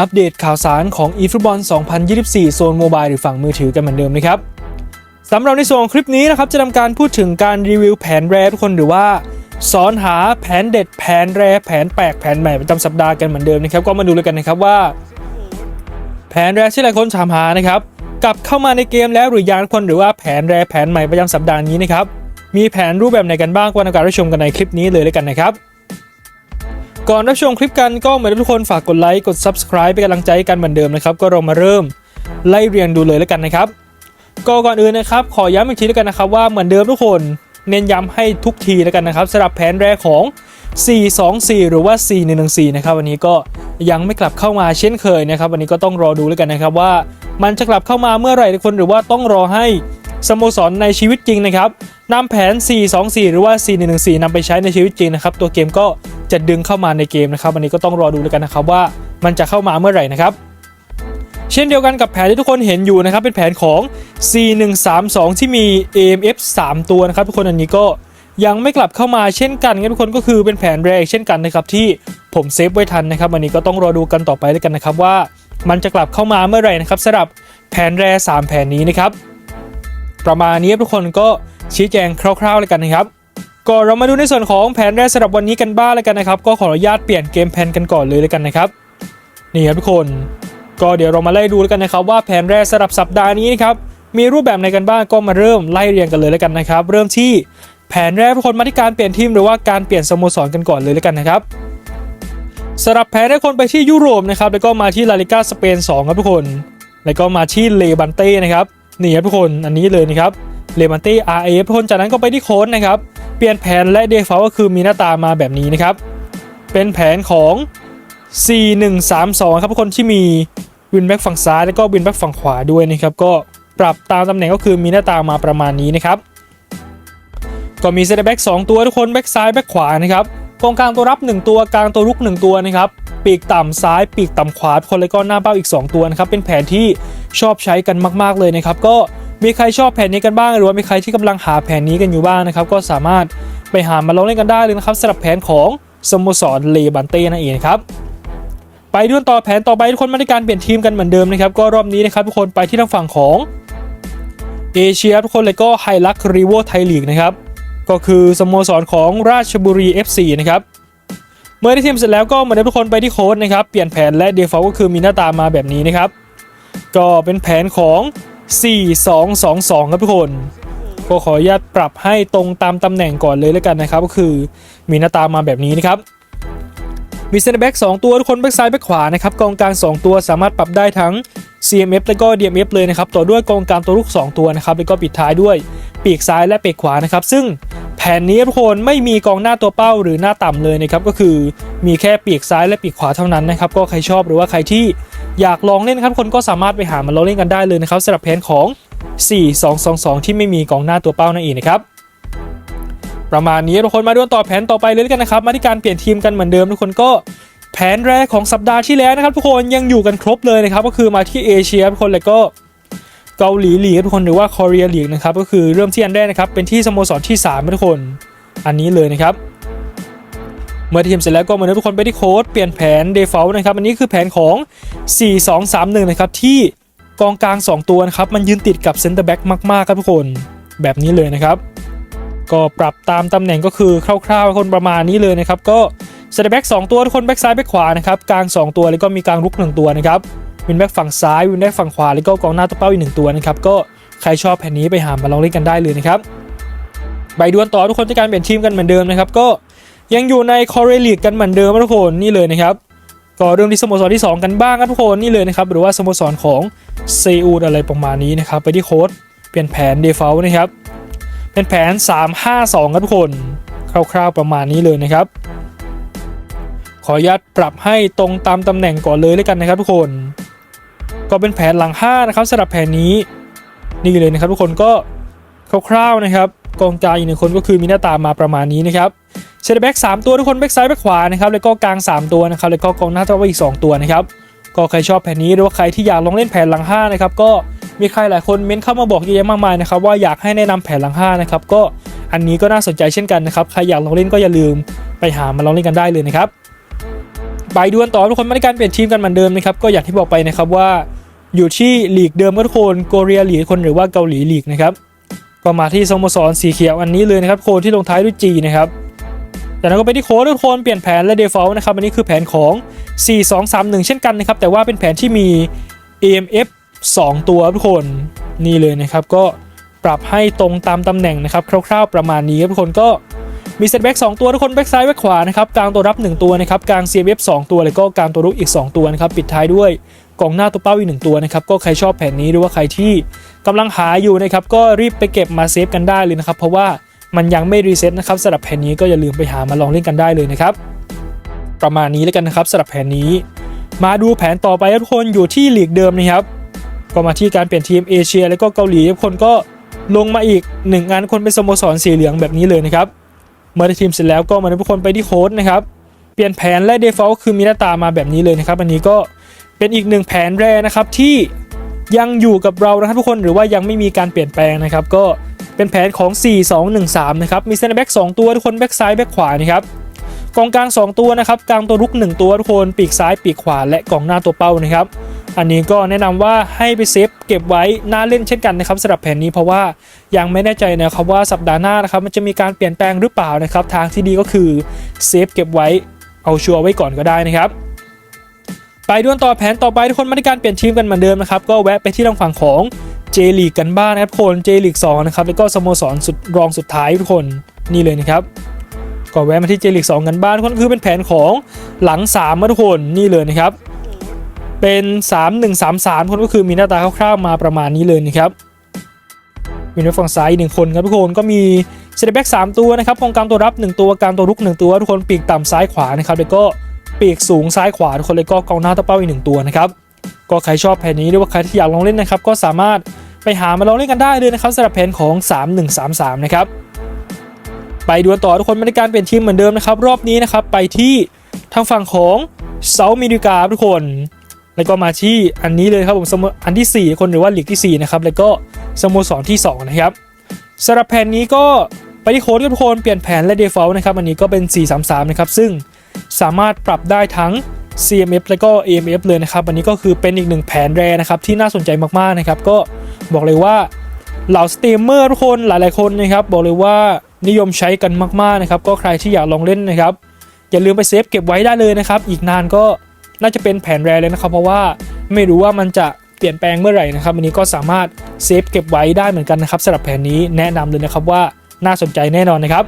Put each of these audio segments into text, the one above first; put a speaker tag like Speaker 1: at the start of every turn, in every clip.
Speaker 1: อัปเดตข่าวสารของ eFootball 2024 โซนโมบายหรือฝั่งมือถือกันเหมือนเดิมนะครับสำหรับในส่วนของคลิปนี้นะครับจะทำการพูดถึงการรีวิวแผนแรทุกคนหรือว่าสอนหาแผนเด็ดแผนแรแผนแปลกแผนใหม่ประจำสัปดาห์กันเหมือนเดิมนะครับก็มาดูเลยกันนะครับว่า แผนแรที่หลายคนถามหานะครับกลับเข้ามาในเกมแล้วหรือยังทุกคนหรือว่าแผนแรแผนใหม่ประจำสัปดาห์นี้นะครับมีแผนรูปแบบไหนกันบ้างก็นำการรับชมกันในคลิปนี้เลยเลยกันนะครับ ก่อนรับชมคลิปกันก็เหมือนทุกคนฝากกดไลค์กด subscribe เป็นกำลังใจให้กันเหมือนเดิมนะครับ ก็เรามาเริ่มไล่เรียงดูเลยแล้วกันนะครับก็ก่อนอื่นนะครับ ขอย้ำอีกทีแล้วกันนะครับว่าเหมือนเดิมทุกคนเน้นย้ำให้ทุกทีแล้วกันนะครับสำหรับแผนแรกของ 424 หรือว่า 4114 นะครับวันนี้ก็ยังไม่กลับเข้ามาเช่นเคยนะครับ วันนี้ก็ต้องรอดูแล้วกันนะครับว่า มันจะกลับเข้ามาเมื่อไหร่ทุกคนหรือว่าต้องรอให้สโมสรในชีวิตจริงนะครับนำแผน 424 หรือว่า 4114นำไปใช้ในชีวิตจริงนะครับ ตัวเกมก็ จะดึงเข้ามาในเกมนะครับวันนี้ก็ต้องรอดูแล้วกันนะครับว่ามันจะเข้ามาเมื่อไหร่นะครับ เช่นเดียวกันกับแผนที่ทุกคนเห็นอยู่นะครับ เป็นแผนของ C132 ที่มี AMF 3 ตัวนะครับทุกคนอันนี้ก็ยังไม่กลับเข้ามาเช่นกันครับทุกคนก็คือเป็นแผนแรกเช่นกันนะครับที่ผมเซฟไว้ทันนะครับวันนี้ก็ต้องรอดูกันต่อไปแล้วกันนะครับว่ามันจะกลับเข้ามาเมื่อไหร่นะครับสำหรับแผนแร่3แผนนี้นะครับ ประมาณนี้ทุกคนก็ชี้แจงคร่าวๆเลยกันนะครับ ก็เรามาดูในส่วนของแผนแรกสำหรับวันนี้กันบ้างเลยกันนะครับ ก็ขออนุญาตเปลี่ยนเกมแพนกันก่อนเลยเลยกันนะครับนี่ครับทุกคน ก็เดี๋ยวเรามาไล่ดูแล้วกันนะครับ ว่าแผนแรกสำหรับสัปดาห์นี้นะครับมีรูปแบบไหนกันบ้างก็มาเริ่มไล่เรียงกันเลยแล้วกันนะครับ เริ่มที่แผนแรกทุกคนมาที่การเปลี่ยนทีมหรือว่าการเปลี่ยนสโมสรกันก่อนเลยแล้วกันนะครับสำหรับแผนแรกคนไปที่ยุโรปนะครับแล้วก็มาที่ลาลิก้าสเปน2ครับทุกคน แล้วก็มาที่เลบันเต้นะครับนี่ครับทุกคนอันนี้เลยนะครับเลบันเต้ RAF ทุกคนจากนั้นก็ไปที่โค้ดนะครับ เปลี่ยนแผนและเดฟาก็คือมีหน้าตามาแบบนี้นะครับ เป็นแผนของ 4132 ครับทุกคนที่มีวินแบ็กฝั่งซ้ายแล้วก็วินแบ็กฝั่งขวาด้วยนะครับ ก็ปรับตามตำแหน่งก็คือมีหน้าตามาประมาณนี้นะครับ ก็มีเซนเตอร์แบ็ก2ตัวทุกคนแบ็กซ้ายแบ็กขวานะครับกองกลางตัวรับ 1 ตัวกลางตัวรุก 1 ตัวนะครับปีกต่ำซ้ายปีกต่ำขวาคนแล้วก็หน้าเป้าอีก 2 ตัวนะครับเป็นแผนที่ชอบใช้กันมาก ๆเลยนะครับ ก็ มีใครชอบแผนนี้กันบ้าง หรือว่ามีใครที่กำลังหาแผนนี้กันอยู่บ้างนะครับ ก็สามารถไปหามาลองเล่นกันได้เลยนะครับสำหรับแผนของสโมสรเลบันเต้นั่นเองครับไปดูกันต่อแผนต่อไปทุกคนมาในการเปลี่ยนทีมกันเหมือนเดิมนะครับก็รอบนี้นะครับทุกคนไปที่ทางฝั่งของเอเชียทุกคนเลยก็ไฮลักรีโวไทยลีกนะครับก็คือสโมสรของราชบุรี FC นะครับเมื่อได้ทีมเสร็จแล้วก็เหมือนเดิมทุกคนไปที่โค้ดนะครับเปลี่ยนแผนและเดฟอลก็คือมีหน้าตามาแบบนี้นะครับก็เป็นแผนของ 4-2-2-2 ครับทุกคน ก็ขออนุญาตปรับให้ตรงตามตำแหน่งก่อนเลยแล้วกันนะครับ ก็คือมีหน้าตามาแบบนี้นะครับ มีเซนเตอร์แบ็ก2ตัวทุกคนแบ็กซ้ายแบ็กขวานะครับกองกลาง 2 ตัวสามารถปรับได้ทั้ง CMF และก็ DMF เลยนะครับ ต่อด้วยกองกลางตัวลูก 2 ตัวนะครับ แล้วก็ปิดท้ายด้วยปีกซ้ายและปีกขวานะครับ ซึ่ง แผนนี้ทุกคนไม่มีกองหน้าตัวเป้าหรือหน้าต่ำเลยนะครับก็คือมีแค่ปีกซ้ายและปีกขวาเท่านั้นนะครับก็ใครชอบหรือว่าใครที่อยากลองเล่นครับคนก็สามารถไปหามาลองเล่นกันได้เลยนะครับสำหรับแผนของ 4-2-2-2 ที่ไม่มีกองหน้าตัวเป้านั่นเองนะครับประมาณนี้ทุกคนมาดูต่อแผนต่อไปเลยกันนะครับ มาที่การเปลี่ยนทีมกันเหมือนเดิมทุกคนก็แผนแรกของสัปดาห์ที่แล้วนะครับ ทุกคนยังอยู่กันครบเลยนะครับ ก็คือมาที่เอเชียทุกคนแล้วก็ เกาหลีลีกทุกคนหรือว่าคอเรียลีกนะครับก็คือเริ่มที่อันแรกนะครับเป็นที่สโมสรที่3ทุกคนอันนี้เลยนะครับเมื่อทีมเสร็จแล้วก็เหมือนทุกคนไปที่โค้ดเปลี่ยนแผน default นะครับอันนี้คือแผนของ 4-2-3-1 นะครับที่กองกลาง 2 ตัวนะครับมันยืนติดกับเซนเตอร์แบ็กมากๆครับทุกคนแบบนี้เลยนะครับ ก็ปรับตามตำแหน่งก็คือคร่าวๆคนประมาณนี้เลยนะครับก็เซนเตอร์แบ็ก2ตัวทุกคนแบ็กซ้ายแบ็กขวานะครับกลาง 2 ตัวแล้วก็มีกลางรุก1ตัวนะครับ วินแบ็กฝั่งซ้ายวินแบ็กฝั่งขวาแล้วก็กองหน้าตัวเป้าอีกหนึ่งตัวนะครับก็ใครชอบแผนนี้ไปหามาลองเล่นกันได้เลยนะครับใบดวลต่อทุกคนจะการเปลี่ยนทีมกันเหมือนเดิมนะครับก็ยังอยู่ในคอเรลีกกันเหมือนเดิมนะทุกคนนี่เลยนะครับก็เรื่องที่สโมสรที่ 2 กันบ้างครับทุกคนนี่เลยนะครับหรือว่าสโมสรของเซอูดอะไรประมาณนี้นะครับไปที่โค้ดเปลี่ยนแผนเดฟ a ลนะครับเป็นแผน 352ครับทุกคนคร่าวๆประมาณนี้เลยนะครับ ขออนุญาตปรับให้ตรงตามตำแหน่งก่อนเลยแล้วกันนะครับทุกคน ก็เป็นแผนหลัง5นะครับสำหรับแผนนี้นี่เลยนะครับทุกคนก็คร่าวๆนะครับกองกลางอีกหนึ่งคนก็คือมีหน้าตามาประมาณนี้นะครับเซนเตแบ็กสามตัวทุกคนแบ็กซ้ายแบ็กขวานะครับแล้วก็กลาง 3 ตัวนะครับแล้วก็กองหน้าตัวอีก 2 ตัวนะครับก็ใครชอบแผนนี้หรือว่าใครที่อยากลองเล่นแผนหลัง5นะครับก็มีใครหลายคนเม้นเข้ามาบอกเยอะแยะมากมายนะครับว่าอยากให้แนะนำแผนหลัง5นะครับก็อันนี้ก็น่าสนใจเช่นกันนะครับใครอยากลองเล่นก็อย่าลืมไปหามาลองเล่นกันได้เลยนะครับไปดวลต่อทุกคนม่ได้การเปลี่ยนทีมกันเหมือนเดิมนะครับก็อย่างที่บอกไปนะครับว่า อยู่ที่ลีกเดิมก็ทุกคนโกเรียลีกคนหรือว่าเกาหลีลีกนะครับก็มาที่สโมสรสีเขียวอันนี้เลยนะครับโคนที่ลงท้ายด้วย G นะครับจากนั้นก็ไปที่โค้ดทุกคนเปลี่ยนแผนและ default นะครับอันนี้คือแผนของ 4 2 3 1 เช่นกันนะครับแต่ว่าเป็นแผนที่มี AMF 2 ตัวทุกคนนี่เลยนะครับก็ปรับให้ตรงตามตำแหน่งนะครับคร่าวๆประมาณนี้ครับทุกคนก็มีเซตแบ็ก2ตัวทุกคนแบ็กซ้ายแบ็กขวานะครับกลางตัวรับ 1 ตัวนะครับกลาง CMF 2 ตัวแล้วก็กลางตัวรุกอีก 2 ตัวนะครับปิดท้ายด้วย กองหน้าตัวเป้าอีก1ตัวนะครับก็ใครชอบแผนนี้หรือว่าใครที่กำลังหาอยู่นะครับก็รีบไปเก็บมาเซฟกันได้เลยนะครับเพราะว่ามันยังไม่รีเซ็ตนะครับสำหรับแผนนี้ก็อย่าลืมไปหามาลองเล่นกันได้เลยนะครับประมาณนี้แล้วกันนะครับสำหรับแผนนี้ มาดูแผนต่อไปทุกคนอยู่ที่หลีกเดิมนะครับก็มาที่การเปลี่ยนทีมเอเชีย แล้วก็เกาหลีทุกคนก็ลงมาอีกหนึ่งงานคนเป็นสโมสรสีเหลืองแบบนี้เลยนะครับเมื่อได้ทีมเสร็จแล้วก็มาทุกคนไปที่โค้ดนะครับเปลี่ยนแผนและ default คือมีหน้าตามาแบบนี้เลยนะครับ อันนี้ก็ เป็นอีกหนึ่งแผนแรนะครับที่ยังอยู่กับเรานะครับทุกคนหรือว่ายังไม่มีการเปลี่ยนแปลงนะครับ ก็เป็นแผนของ 4 2 1 3 นะครับ มีเซนเตอร์แบ็ก2ตัวทุกคนแบ็กซ้ายแบ็กขวานะครับกองกลาง 2 ตัวนะครับกลางตัวรุก 1 ตัวทุกคนปีกซ้ายปีกขวาและกองหน้าตัวเป้านะครับ อันนี้ก็แนะนำว่าให้ไปเซฟเก็บไว้หน้าเล่นเช่นกันนะครับสำหรับแผนนี้เพราะว่ายังไม่แน่ใจนะครับว่าสัปดาห์หน้านะครับมันจะมีการเปลี่ยนแปลงหรือเปล่านะครับทางที่ดีก็คือเซฟเก็บไว้เอาชัวร์ไว้ก่อนก็ได้นะครับ ไปดวลต่อแผนต่อไปทุกคนม่ได้การเปลี่ยนทีมกันเหมือนเดิมนะครับก็แวะไปที่ทางฝั่งของเจลีกกันบ้างนะครับทุกคนเจลีก2นะครับแล้วก็สโมสรสุดรองสุดท้ายทุกคนนี่เลยนะครับก็แวะมาที่เจลีก2กันบ้างทุกคนคือเป็นแผนของหลัง3มาทุกคนนี่เลยนะครับเป็น 3 1 3 3 คนก็คือมีหน้าตาคร่าวๆมาประมาณนี้เลยนะครับมีในฝั่งซ้ายหนึ่งคนครับทุกคนก็มีเซตแบ็ก3ตัวนะครับกองกลางตัวรับ 1 ตัวกลางตัวรุก 1 ตัวทุกคนปีกต่ำซ้ายขวานะครับแล้วก็ ปีกสูงซ้ายขวาทุกคนเลยก็กองหน้าตัวเป้าอีกหนึ่งตัวนะครับก็ใครชอบแผนนี้หรือว่าใครที่อยากลองเล่นนะครับก็สามารถไปหามาลองเล่นกันได้เลยนะครับสำหรับแผนของ 3 1 3 3 นะครับไปดวลต่อทุกคนไม่ได้การเปลี่ยนทีมเหมือนเดิมนะครับรอบนี้นะครับไปที่ทางฝั่งของเซาท์อเมริกาทุกคนแล้วก็มาที่อันนี้เลยครับผมสมอันที่ 4 คนหรือว่าหลีกที่ 4 นะครับแล้วก็สโมสรที่ 2 นะครับสำหรับแผนนี้ก็ไปที่โค้ดทุกคนเปลี่ยนแผนและ default นะครับอันนี้ก็เป็น 433 นะครับซึ่ง สามารถปรับได้ทั้ง CMF และก็ AMF เลยนะครับ อันนี้ก็คือเป็นอีกหนึ่งแผนแรนะครับที่น่าสนใจมากๆนะครับ ก็บอกเลยว่าเหล่าสตรีมเมอร์ทุกคนหลายๆคนนะครับ บอกเลยว่านิยมใช้กันมากๆนะครับ ก็ใครที่อยากลองเล่นนะครับ อย่าลืมไปเซฟเก็บไว้ได้เลยนะครับ อีกนานก็น่าจะเป็นแผนแรเลยนะครับ เพราะว่าไม่รู้ว่ามันจะเปลี่ยนแปลงเมื่อไหร่นะครับอันนี้ก็สามารถเซฟเก็บไว้ได้เหมือนกันนะครับสำหรับแผนนี้แนะนำเลยนะครับว่าน่าสนใจแน่นอนนะครับ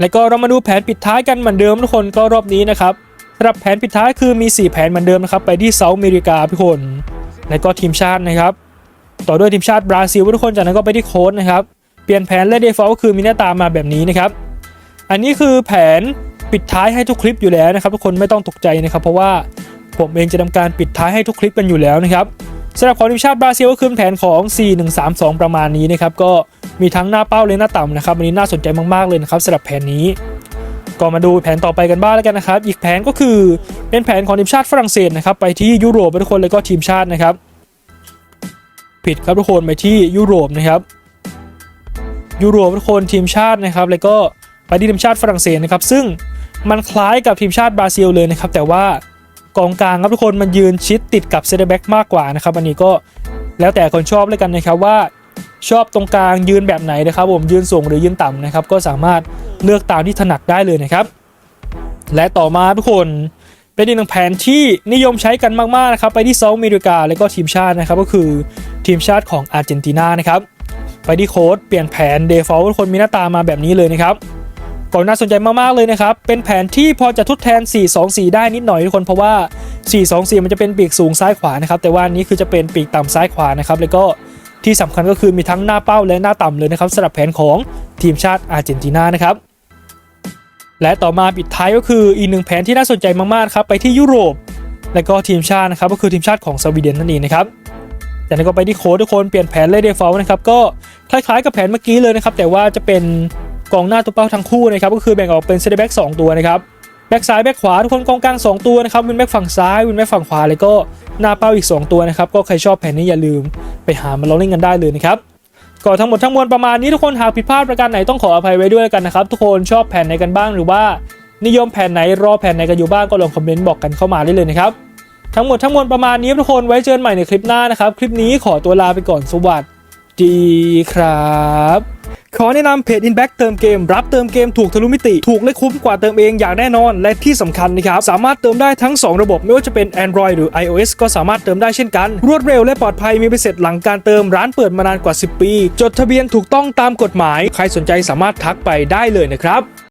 Speaker 1: แล้วก็เรามาดูแผนปิดท้ายกันเหมือนเดิมทุกคนก็รอบนี้นะครับสำหรับแผนปิดท้ายคือมี 4 แผนเหมือนเดิมนะครับไปที่เซาท์อเมริกาทุกคน แล้วก็ทีมชาตินะครับ ต่อด้วยทีมชาติบราซิลทุกคนจากนั้นก็ไปที่โค้ดนะครับเปลี่ยนแผนและ default ก็คือมีหน้าตามาแบบนี้นะครับ อันนี้คือแผนปิดท้ายให้ทุกคลิปอยู่แล้วนะครับ ทุกคนไม่ต้องตกใจนะครับ เพราะว่าผมเองจะทำการปิดท้ายให้ทุกคลิปกันอยู่แล้วนะครับ สำหรับของทีมชาติบราซิลก็คือแผนของ 4132 ประมาณนี้นะครับก็มีทั้งหน้าเป้าและหน้าต่ำนะครับอันนี้น่าสนใจมากๆเลยนะครับสำหรับแผนนี้ก็มาดูแผนต่อไปกันบ้างแล้วกันนะครับ อีกแผนก็คือเป็นแผนของทีมชาติฝรั่งเศสนะครับไปที่ยุโรปทุกคนเลยก็ทีมชาตินะครับ ผิดครับทุกคนไปที่ยุโรปนะครับ ยุโรปทุกคนทีมชาตินะครับ แล้วก็ไปที่ทีมชาติฝรั่งเศสนะครับ ซึ่งมันคล้ายกับทีมชาติบราซิลเลยนะครับ แต่ว่า กองกลางครับทุกคนมันยืนชิดติดกับเซนเตอร์แบ็กมากกว่านะครับอันนี้ก็แล้วแต่คนชอบเลยกันนะครับว่าชอบตรงกลางยืนแบบไหนนะครับผมยืนสูงหรือยืนต่ำนะครับก็สามารถเลือกตามที่ถนัดได้เลยนะครับ และต่อมาทุกคนเป็นอีกหนึ่งแผนที่นิยมใช้กันมากๆนะครับไปที่เซาท์อเมริกาแล้วก็ทีมชาตินะครับก็คือทีมชาติของอาร์เจนตินานะครับไปที่โค้ดเปลี่ยนแผน default ทุกคนมีหน้าตามาแบบนี้เลยนะครับ ก็น่าสนใจมากๆเลยนะครับ เป็นแผนที่พอจะทดแทน 4-2-4 ได้นิดหน่อยทุกคนเพราะว่า 4-2-4 มันจะเป็นปีกสูงซ้ายขวานะครับ แต่ว่านี้คือจะเป็นปีกต่ำซ้ายขวานะครับ แล้วก็ที่สำคัญก็คือมีทั้งหน้าเป้าและหน้าต่ำเลยนะครับสำหรับแผนของทีมชาติอาร์เจนตินานะครับและต่อมาปิดท้ายก็คืออีกหนึ่งแผนที่น่าสนใจมากๆครับไปที่ยุโรป และก็ทีมชาตินะครับก็คือทีมชาติของสวีเดนนั่นเองนะครับจากนั้นก็ไปที่โค้ดทุกคนเปลี่ยนแผนเลยเดฟอลนะครับก็คล้ายๆกับแผนเมื่อกี้เลยนะครับแต่ว่าจะเป็น กองหน้าตัวเป้าทั้งคู่นะครับก็คือแบ่งออกเป็นเซนเตอร์แบ็กสองตัวนะครับแบ็กซ้ายแบ็กขวาทุกคนกองกลางสองตัวนะครับวินแบ็กฝั่งซ้ายวินแบ็กฝั่งขวาแล้วก็หน้าเป้าอีกสองตัวนะครับก็ใครชอบแผนนี้อย่าลืมไปหามาลองเล่นกันได้เลยนะครับก็ทั้งหมดทั้งมวลประมาณนี้ทุกคนหากผิดพลาดประการไหนต้องขออภัยไว้ด้วยกันนะครับทุกคนชอบแผนไหนกันบ้างหรือว่า นิยมแผนไหนรอแผนไหนกันอยู่บ้างก็ลองคอมเมนต์บอกกันเข้ามาได้เลยนะครับทั้งหมดทั้งมวลประมาณนี้ทุกคนไว้เจอกันใหม่ในคลิปหน้านะครับคลิปนี้ขอตัวลาไปก่อนสวัสดีครับ ขอแนะนำเพจ Inback เติมเกม รับเติมเกมถูกทะลุมิติ ถูกและคุ้มกว่าเติมเองอย่างแน่นอน และที่สำคัญนะครับ สามารถเติมได้ทั้ง 2 ระบบไม่ว่าจะเป็น Android หรือ iOS ก็สามารถเติมได้เช่นกัน รวดเร็วและปลอดภัยมีไปเสร็จหลังการเติมร้านเปิดมานานกว่า 10 ปี จดทะเบียนถูกต้องตามกฎหมาย ใครสนใจสามารถทักไปได้เลยนะครับ